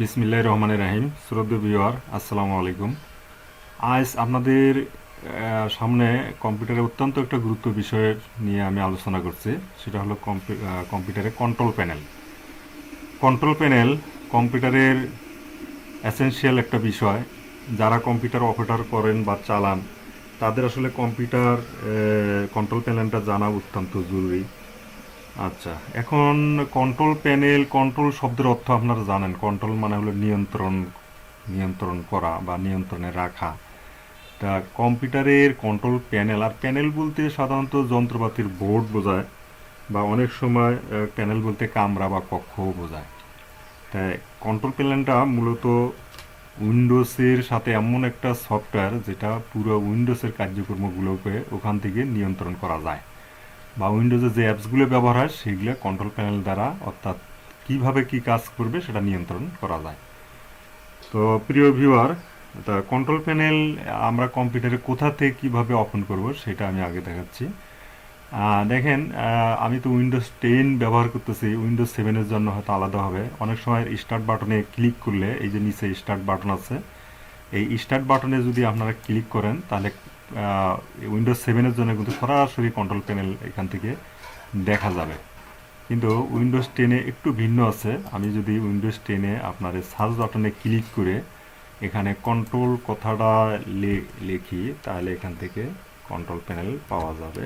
বিসমিল্লাহ রহমান রাহিম। শ্রদ্ধ বিওয়ার আসসালামু আলাইকুম। আজ আপনাদের সামনে কম্পিউটারে অত্যন্ত একটা গুরুত্ব বিষয় নিয়ে আমি আলোচনা করছি। সেটা হলো কম্পি- কম্পিউটারের কন্ট্রোল প্যানেল কন্ট্রোল প্যানেল কম্পিউটারের এসেনশিয়াল একটা বিষয়। যারা কম্পিউটার অপারেটর করেন বা চালান, তাদের আসলে কম্পিউটার কন্ট্রোল প্যানেলটা জানা অত্যন্ত জরুরি। আচ্ছা এখন কন্ট্রোল প্যানেল কন্ট্রোল শব্দের অর্থ আপনারা জানেন। কন্ট্রোল মানে হলো নিয়ন্ত্রণ নিয়ন্ত্রণ করা বা নিয়ন্ত্রণে রাখা। তা কম্পিউটারের কন্ট্রোল প্যানেল আর প্যানেল বলতে সাধারণত যন্ত্রপাতির বোর্ড বোঝায় বা অনেক সময় প্যানেল বলতে কামরা বা কক্ষও বোঝায়। তাই কন্ট্রোল প্যানেলটা মূলত উইন্ডোজের সাথে এমন একটা সফটওয়্যার যেটা পুরো উইন্ডোজের কার্যক্রমগুলোকে ওখান থেকে নিয়ন্ত্রণ করা যায়। বা উইন্ডোজে যে অ্যাপসগুলো ব্যবহার হয় সেগুলো কন্ট্রোল প্যানেল দ্বারা অর্থাৎ কীভাবে কি কাজ করবে সেটা নিয়ন্ত্রণ করা যায়। তো প্রিয় ভিউয়ার তা কন্ট্রোল প্যানেল আমরা কম্পিউটারে কোথা থেকে কীভাবে ওপেন করব সেটা আমি আগে দেখাচ্ছি। দেখেন আমি তো উইন্ডোজ টেন ব্যবহার করতেছি উইন্ডোজ সেভেনের জন্য হয়তো আলাদা হবে। অনেক সময় স্টার্ট বাটনে ক্লিক করলে, এই যে নিচে স্টার্ট বাটন আছে, এই স্টার্ট বাটনে যদি আপনারা ক্লিক করেন, তাহলে উইন্ডোজ সেভেনের জন্য কিন্তু সরাসরি কন্ট্রোল প্যানেল এখান থেকে দেখা যাবে। কিন্তু উইন্ডোজ টেনে একটু ভিন্ন আছে। আমি যদি উইন্ডোজ টেনে আপনার সার্চ বাটনে ক্লিক করে এখানে কন্ট্রোল কথাটা লিখি, তাহলে এখান থেকে কন্ট্রোল প্যানেল পাওয়া যাবে।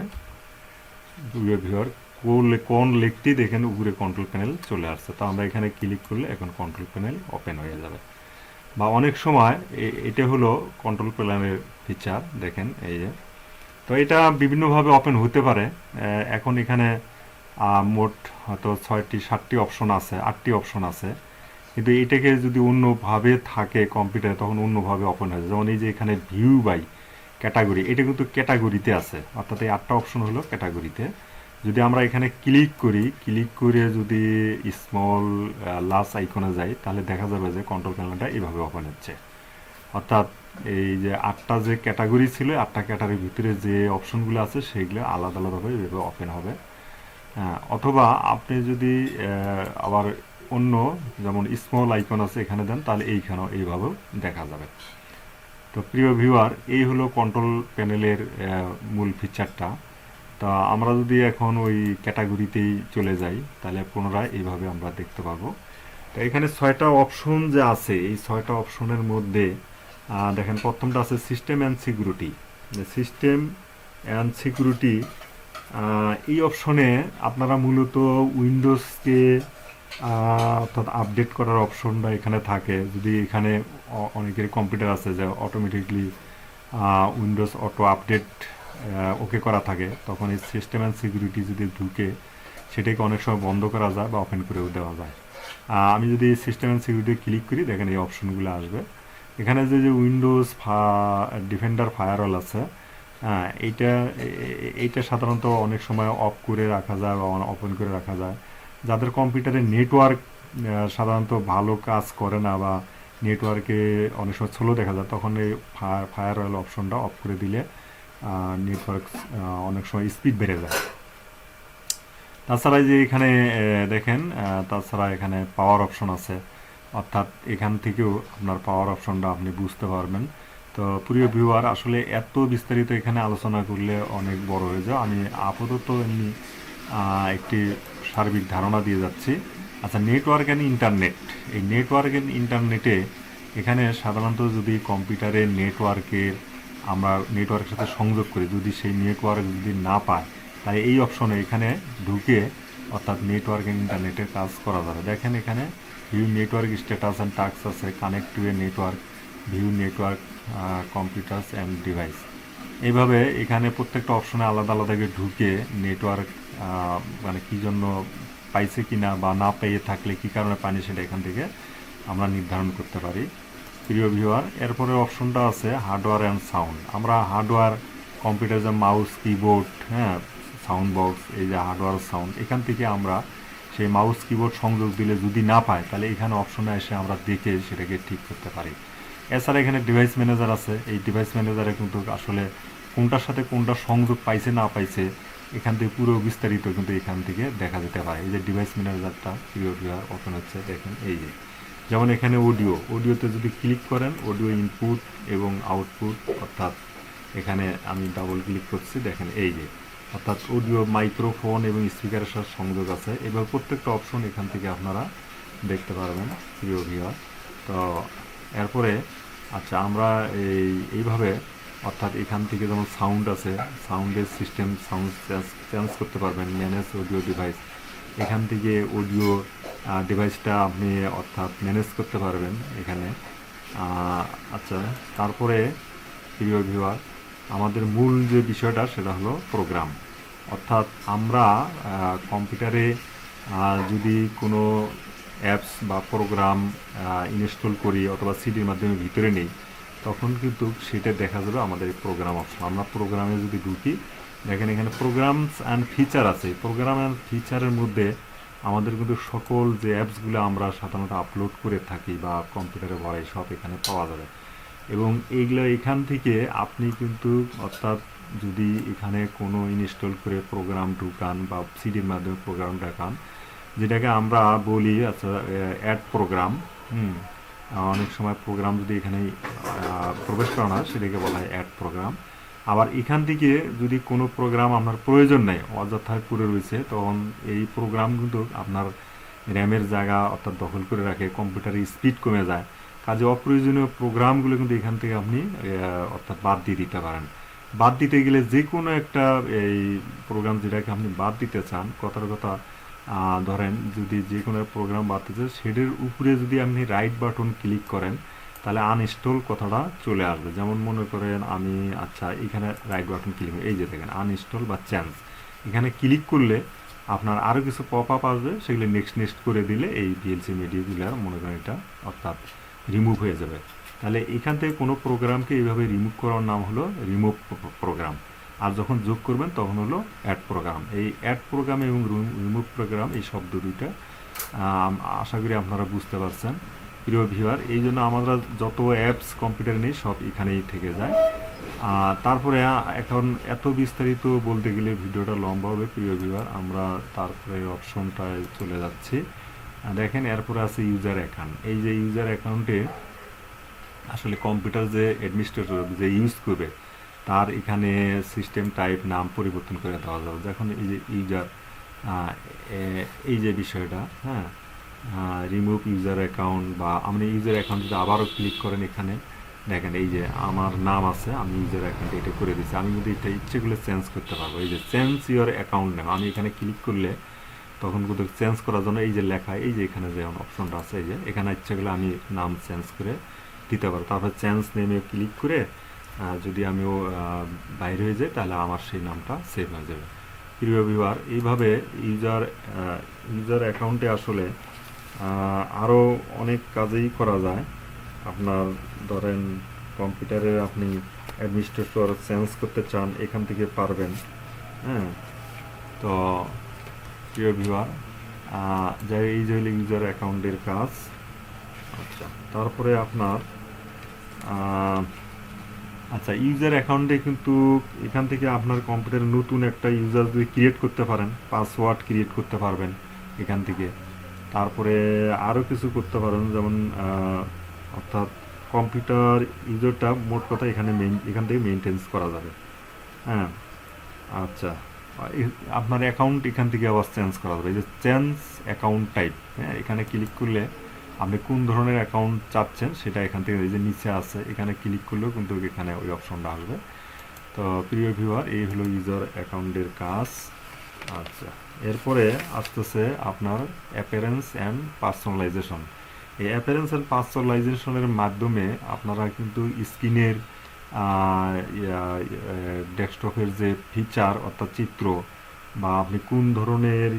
কোন কোন লেখটি দেখেন, উপরে কন্ট্রোল প্যানেল চলে আসছে। তো আমরা এখানে ক্লিক করলে এখন কন্ট্রোল প্যানেল ওপেন হয়ে যাবে। বা অনেক সময় এটা হলো কন্ট্রোল প্যানেলের ফিচার দেখেন এই যে। তো এটা বিভিন্নভাবে ওপেন হতে পারে। এখন এখানে মোট হয়তো ছয়টি, সাতটি অপশন আছে, আটটি অপশন আছে। কিন্তু এটাকে যদি অন্যভাবে থাকে কম্পিউটারে তখন অন্যভাবে ওপেন হয়ে যেমন এই যে এখানে ভিউ বাই ক্যাটাগরি এটা কিন্তু ক্যাটাগরিতে আছে। অর্থাৎ এই আটটা অপশন হলো ক্যাটাগরিতে যদি আমরা এখানে ক্লিক করি ক্লিক করে যদি স্মল লাস আইকনে যাই, তাহলে দেখা যাবে যে কন্ট্রোল প্যানেলটা এইভাবে ওপেন হচ্ছে। অর্থাৎ এই যে আটটা যে ক্যাটাগরি ছিল আটটা ক্যাটাগরির ভিতরে যে অপশনগুলো আছে সেইগুলো আলাদা আলাদাভাবে এভাবে ওপেন হবে। অথবা আপনি যদি আবার অন্য যেমন স্মল আইকন আছে এখানে দেন, তাহলে এইখানেও এইভাবেও দেখা যাবে। তো প্রিয় ভিউয়ার এই হলো কন্ট্রোল প্যানেলের মূল ফিচারটা তা আমরা যদি এখন ওই ক্যাটাগরিতেই চলে যাই, তাহলে পুনরায় এইভাবে আমরা দেখতে পাবো। তো এখানে ছয়টা অপশন যে আছে, এই ছয়টা অপশনের মধ্যে দেখেন প্রথমটা আছে system and security system and security এই অপশনে আপনারা মূলত উইন্ডোজকে অর্থাৎ আপডেট করার অপশনটা এখানে থাকে। যদি এখানে অনেকের কম্পিউটার আছে যে automatically Windows auto update okay করা থাকে, তখন এই সিস্টেম অ্যান্ড সিকিউরিটি যদি ঢুকে, সেটাকে অনেক সময় বন্ধ করা যায় বা ওপেন করেও দেওয়া যায়। আমি যদি সিস্টেম অ্যান্ড সিকিউরিটি ক্লিক করি, দেখেন এই অপশনগুলো আসবে। এখানে যে যে উইন্ডোজ ডিফেন্ডার ফায়ারওয়াল আছে হ্যাঁ এইটা এইটা সাধারণত অনেক সময় অফ করে রাখা যায় বা ওপেন করে রাখা যায়। যাদের কম্পিউটারে নেটওয়ার্ক সাধারণত ভালো কাজ করে না বা নেটওয়ার্কে অনেক সময় স্লো দেখা যায়, তখন এই ফায়ার অয়েল অপশনটা অফ করে দিলে নেটওয়ার্ক অনেক সময় স্পিড বেড়ে যায়। তাছাড়া যে এখানে দেখেন তাছাড়া এখানে পাওয়ার অপশন আছে। অর্থাৎ এখান থেকেও আপনার পাওয়ার অপশনটা আপনি বুঝতে পারবেন। তো প্রিয় ভিউয়ার আসলে এত বিস্তারিত এখানে আলোচনা করলে অনেক বড় হয়ে যায়। আমি আপাতত এমনি একটি সার্বিক ধারণা দিয়ে যাচ্ছি। আচ্ছা নেটওয়ার্ক অ্যান্ড ইন্টারনেট এই নেটওয়ার্ক অ্যান্ড ইন্টারনেটে এখানে সাধারণত যদি কম্পিউটারের নেটওয়ার্কের আমরা নেটওয়ার্কের সাথে সংযোগ করি। যদি সেই নেটওয়ার্ক যদি না পায়, তাই এই অপশনে এখানে ঢুকে অর্থাৎ নেটওয়ার্ক ইন্টারনেটের কাজ করা যাবে। দেখেন এখানে view network status and task আছে connect to a network view network computers and device এইভাবে এখানে প্রত্যেকটা অপশনে আলাদা আলাদা করে ঢুকে নেটওয়ার্ক মানে কী জন্য পাইছে কি না বা না পেয়ে থাকলে কি কারণে পানি সেটা এখান থেকে আমরা নির্ধারণ করতে পারি। প্রিয় ভিউয়ার, এরপরে অপশনটা আছে হার্ডওয়্যার অ্যান্ড সাউন্ড। আমরা হার্ডওয়্যার, কম্পিউটার যে মাউস, কিবোর্ড হ্যাঁ সাউন্ড বক্স, এই যে হার্ডওয়্যার সাউন্ড, এখান থেকে আমরা সেই মাউস, কিবোর্ড সংযোগ দিলে যদি না পায় তাহলে এখানে অপশনে এসে আমরা দেখে সেটাকে ঠিক করতে পারি। এছাড়া এখানে ডিভাইস ম্যানেজার আছে। এই ডিভাইস ম্যানেজারে কিন্তু আসলে কোনটার সাথে কোনটা সংযোগ পাইছে, না পাইছে, এখান থেকে পুরো বিস্তারিত কিন্তু এখান থেকে দেখা যেতে পারে। এই যে ডিভাইস ম্যানেজারটা প্রিয় ওপেন হচ্ছে, দেখেন, এই যে। যেমন এখানে অডিও অডিওতে যদি ক্লিক করেন অডিও ইনপুট এবং আউটপুট অর্থাৎ এখানে আমি ডাবল ক্লিক করছি, দেখেন এই যে, অর্থাৎ অডিও মাইক্রোফোন এবং স্পিকারের সাথে সংযোগ আছে। এবার প্রত্যেকটা অপশন এখান থেকে আপনারা দেখতে পারবেন, প্রিয় ভিওয়ার তো এরপরে আচ্ছা আমরা এই, এইভাবে, অর্থাৎ এখান থেকে যেমন সাউন্ড আছে সাউন্ডের সিস্টেম সাউন্ড চেঞ্জ করতে পারবেন ম্যানেজ অডিও ডিভাইস এখান থেকে অডিও ডিভাইসটা আপনি অর্থাৎ ম্যানেজ করতে পারবেন এখানে। আচ্ছা তারপরে, প্রিয় ভিউয়ার আমাদের মূল যে বিষয়টা সেটা হলো প্রোগ্রাম অর্থাৎ আমরা কম্পিউটারে যদি কোনো অ্যাপস বা প্রোগ্রাম ইনস্টল করি অথবা সিডির মাধ্যমে ভিতরে নেই, তখন কিন্তু সেটা দেখা যাবে আমাদের প্রোগ্রাম অপশন আমরা প্রোগ্রামে যদি ঢুকি দেখেন এখানে প্রোগ্রামস অ্যান্ড ফিচার আছে। প্রোগ্রাম অ্যান্ড ফিচারের মধ্যে আমাদের কিন্তু সকল যে অ্যাপসগুলো আমরা সাধারণত আপলোড করে থাকি বা কম্পিউটারে ভরাই সব এখানে পাওয়া যাবে। এবং এইগুলো এখান থেকে আপনি কিন্তু অর্থাৎ যদি এখানে কোনো ইনস্টল করে প্রোগ্রাম ঢুকান বা সিডির মাধ্যমে প্রোগ্রাম ঢাকান যেটাকে আমরা বলি আচ্ছা অ্যাড প্রোগ্রাম হুম অনেক সময় প্রোগ্রাম যদি এখানে প্রবেশ করানো হয় সেটাকে বলা হয় অ্যাড প্রোগ্রাম আবার এখান থেকে যদি কোনো প্রোগ্রাম আপনার প্রয়োজন নেই অযথায় পড়ে রয়েছে, তখন এই প্রোগ্রাম কিন্তু আপনার র্যামের জায়গা অর্থাৎ দখল করে রাখে কম্পিউটারের স্পিড কমে যায়। কাজে অপ্রয়োজনীয় প্রোগ্রামগুলো কিন্তু এখান থেকে আপনি অর্থাৎ বাদ দিয়ে দিতে পারেন। বাদ দিতে গেলে যে কোনো একটা, এই প্রোগ্রাম যেটাকে আপনি বাদ দিতে চান, কথার কথা ধরেন যদি যে কোনো প্রোগ্রাম বাদ দিতে সেটার উপরে যদি আপনি রাইট বাটন ক্লিক করেন তাহলে আনইনস্টল কথাটা চলে আসবে। যেমন মনে করেন আমি আচ্ছা এখানে রাইট বাটন ক্লিক এই যে দেখেন আনইনস্টল বা চেঞ্জ এখানে ক্লিক করলে আপনার আরও কিছু পপ আপ আসবে, সেগুলি নেক্সট নেক্সট করে দিলে এই ভিএলসি মিডিয়াগুলো মনে করেন এটা অর্থাৎ রিমুভ হয়ে যাবে। তাহলে এখান থেকে কোনো প্রোগ্রামকে এইভাবে রিমুভ করার নাম হলো রিমুভ প্রোগ্রাম আর যখন যোগ করবেন, তখন হলো অ্যাড প্রোগ্রাম এই অ্যাড প্রোগ্রাম এবং রিমুভ প্রোগ্রাম এই শব্দ দুইটা আশা করি আপনারা বুঝতে পারছেন। প্রিয় ভিউয়ার এই জন্য আমরা যত অ্যাপস কম্পিউটার নেই, সব এখানেই থেকে যায়। আর তারপরে এখন এত বিস্তারিত বলতে গেলে ভিডিওটা লম্বা হবে, প্রিয় ভিউয়ার আমরা তারপরে অপশনটায় চলে যাচ্ছি। দেখেন, এরপরে আছে ইউজার অ্যাকাউন্ট এই যে ইউজার অ্যাকাউন্টে আসলে কম্পিউটার যে অ্যাডমিনিস্ট্রেটর যে ইউজ করবে, তার এখানে সিস্টেম টাইপ নাম পরিবর্তন করে দেওয়া যাবে। যখন এই যে ইউজার এই যে বিষয়টা হ্যাঁ রিমুভ ইউজার অ্যাকাউন্ট বা আপনি ইউজার অ্যাকাউন্ট যদি আবারও ক্লিক করেন এখানে, দেখেন এই যে আমার নাম আছে, আমি ইউজার অ্যাকাউন্ট এটা করে দিচ্ছি আমি যদি এটা ইচ্ছে করলে চেঞ্জ করতে পারব, এই যে চেঞ্জ ইউর অ্যাকাউন্ট নেম আমি এখানে ক্লিক করলে তখন কিন্তু চেঞ্জ করার জন্য এই যে লেখা, এই যে এখানে যে অপশনটা আছে, এই যে এখানে ইচ্ছে করলে আমি নাম চেঞ্জ করে দিতে পারব। তারপর চেঞ্জ নেমে ক্লিক করে যদি আমিও বাইরে হয়ে যাই, তাহলে আমার সেই নামটা সেভ হয়ে যাবে। প্রিয় ভিউয়ার এইভাবে ইউজার ইউজার অ্যাকাউন্টে আসলে আরও অনেক কাজেই করা যায়। আপনার ধরেন কম্পিউটারে আপনি অ্যাডমিনিস্ট্রেটর চেঞ্জ করতে চান এখান থেকে পারবেন। হ্যাঁ? তো প্রিয় ভিউয়ার যে এই যে হলো ইউজার অ্যাকাউন্টের কাজ। আচ্ছা। তারপরে আপনার আচ্ছা ইউজার অ্যাকাউন্টে কিন্তু এখান থেকে আপনার কম্পিউটারে নতুন একটা ইউজার যদি ক্রিয়েট করতে পারেন পাসওয়ার্ড ক্রিয়েট করতে পারবেন এখান থেকে। তারপরে আরও কিছু করতে পারেন, যেমন অর্থাৎ কম্পিউটার ইউজারটা মোট কথা এখানে মেন এখান থেকে মেনটেন্স করা যাবে। হ্যাঁ আচ্ছা। আপনার অ্যাকাউন্ট এখান থেকে আবার চেঞ্জ করা যাবে। এই যে চেঞ্জ অ্যাকাউন্ট টাইপ হ্যাঁ এখানে ক্লিক করলে আপনি কোন ধরনের অ্যাকাউন্ট চাচ্ছেন সেটা এখান থেকে এই যে নিচে আছে, এখানে ক্লিক করলেও কিন্তু এখানে ওই অপশনটা আসবে। তো প্রিয় ভিউয়ার এই হলো ইউজার অ্যাকাউন্টের কাজ। আচ্ছা এরপরে আসতেছে আপনার অ্যাপিয়ারেন্স অ্যান্ড পার্সোনালাইজেশন এই অ্যাপিয়ারেন্স অ্যান্ড পার্সোনালাইজেশনের মাধ্যমে আপনারা কিন্তু স্ক্রিনের ডেস্কটপের যে ফিচার অর্থাৎ চিত্র বা আপনি কোন ধরনের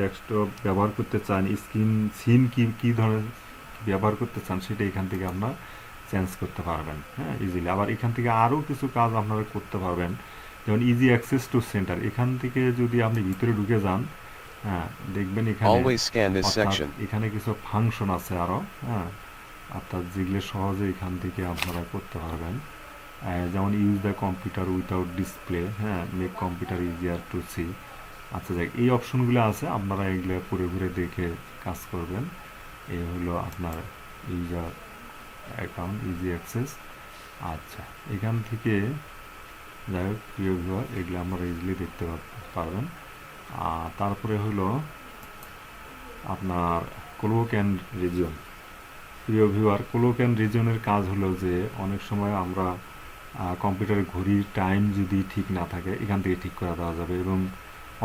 ডেস্কটপ ব্যবহার করতে চান স্ক্রিন সিন কি, কী ধরনের ব্যবহার করতে চান সেটা এখান থেকে আপনার চেঞ্জ করতে পারবেন। হ্যাঁ ইজিলি আবার এখান থেকে আরও কিছু কাজ আপনারা করতে পারবেন। যেমন ইজি অ্যাক্সেস টু সেন্টার এখান থেকে যদি আপনি ভিতরে ঢুকে যান হ্যাঁ দেখবেন এখানে. এখানে কিছু ফাংশন আছে আরও হ্যাঁ অর্থাৎ যেগুলো সহজে এখান থেকে আপনারা করতে পারবেন। যেমন use the computer without display হ্যাঁ make computer easier to see আচ্ছা যাক এই অপশনগুলো আছে আপনারা এগুলো ঘুরে ঘুরে দেখে কাজ করবেন। এই হলো আপনার ইউজার অ্যাকাউন্ট ইজি অ্যাক্সেস আচ্ছা এখান থেকে যাই হোক, প্রিয় ভিউয়ার এগুলো আমরা ইজিলি দেখতে পারবেন। আর তারপরে হলো আপনার ক্লোক অ্যান্ড রিজন প্রিয় ভিউয়ার ক্লোক অ্যান্ড রিজনের কাজ হলো যে, অনেক সময় আমরা কম্পিউটারের ঘড়ির টাইম যদি ঠিক না থাকে, এখান থেকে ঠিক করা দেওয়া যাবে এবং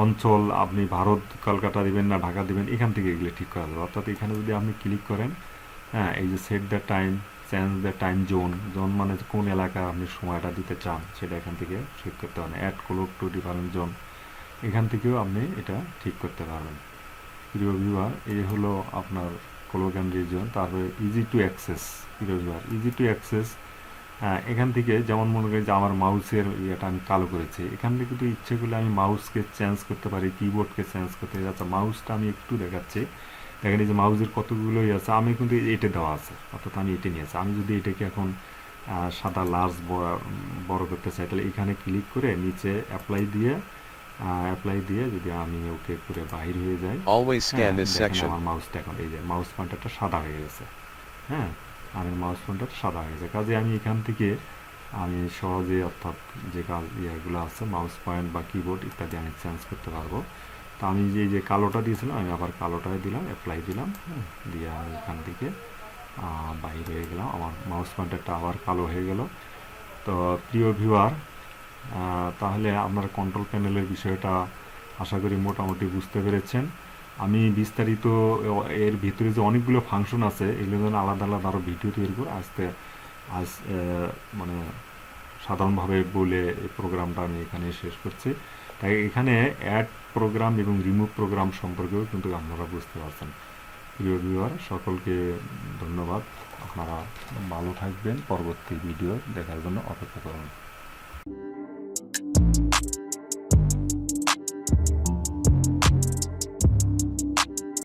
অঞ্চল আপনি ভারত, কলকাতা দিবেন না, ঢাকা দিবেন, এখান থেকে এগুলো ঠিক করা যাবে। অর্থাৎ এখানে যদি আপনি ক্লিক করেন হ্যাঁ এই যে set the time change the time zone zone মানে কোন এলাকা আপনি সময়টা দিতে চান, সেটা এখান থেকে ঠিক করতে পারেন add clock to different zone এখান থেকেও আপনি এটা ঠিক করতে পারবেন। প্রিয় ভিউয়ার এই হলো আপনার কোলোগান রিজন তারপরে ইজি টু অ্যাক্সেস প্রিয় ভিউয়ার ইজি টু অ্যাক্সেস এখান থেকে যেমন মনে করি যে আমার মাউসের ইয়েটা আমি কালো করেছি। এখান থেকে কিন্তু ইচ্ছে করলে আমি মাউসকে চেঞ্জ করতে পারি কিবোর্ডকে চেঞ্জ করতে পারি। আচ্ছা মাউসটা আমি একটু দেখাচ্ছি। দেখেন এই যে মাউসের কতগুলো ইয়ে আছে আমি কিন্তু এটা দেওয়া আছে অর্থাৎ আমি এটা নিয়েছি আমি যদি এটাকে এখন সাদা লার্জ বড় করতে চাই তাহলে এখানে ক্লিক করে নিচে অ্যাপ্লাই দিয়ে অ্যাপ্লাই দিয়ে যদি আমি ওকে করে বাহির হয়ে যাই হ্যাঁ, this দেখেন section. আমার মাউসটা এখন এই যে মাউস পয়েন্টারটা সাদা হয়ে গেছে হ্যাঁ আমার মাউস পয়েন্টারটা সাদা হয়ে গেছে। কাজে আমি এখান থেকে আমি সহজে অর্থাৎ যে কাজ ইয়েগুলো আছে মাউস পয়েন্ট বা কিবোর্ড ইত্যাদি আমি চেঞ্জ করতে পারব। তো আমি যে যে কালোটা দিয়েছিলাম, আমি আবার কালোটাই দিলাম অ্যাপ্লাই দিলাম, দিয়ে এখান থেকে বাইরে হয়ে গেলাম। আমার মাউস পয়েন্টারটা আবার কালো হয়ে গেল। তো প্রিয় ভিউয়ার তাহলে আপনার কন্ট্রোল প্যানেলের বিষয়টা আশা করি মোটামুটি বুঝতে পেরেছেন। আমি বিস্তারিত, এর ভিতরে যে অনেকগুলো ফাংশন আছে, এগুলো যেন আলাদা আলাদা আরও ভিডিও তৈরি করে আসতে আজ মানে সাধারণভাবে বলে এই প্রোগ্রামটা আমি এখানে শেষ করছি। তাই এখানে অ্যাড প্রোগ্রাম এবং রিমুভ প্রোগ্রাম সম্পর্কেও কিন্তু আপনারা বুঝতে পারছেন। প্রিয় ভিউয়ার সকলকে ধন্যবাদ। আপনারা ভালো থাকবেন। পরবর্তী ভিডিও দেখার জন্য অপেক্ষা করুন।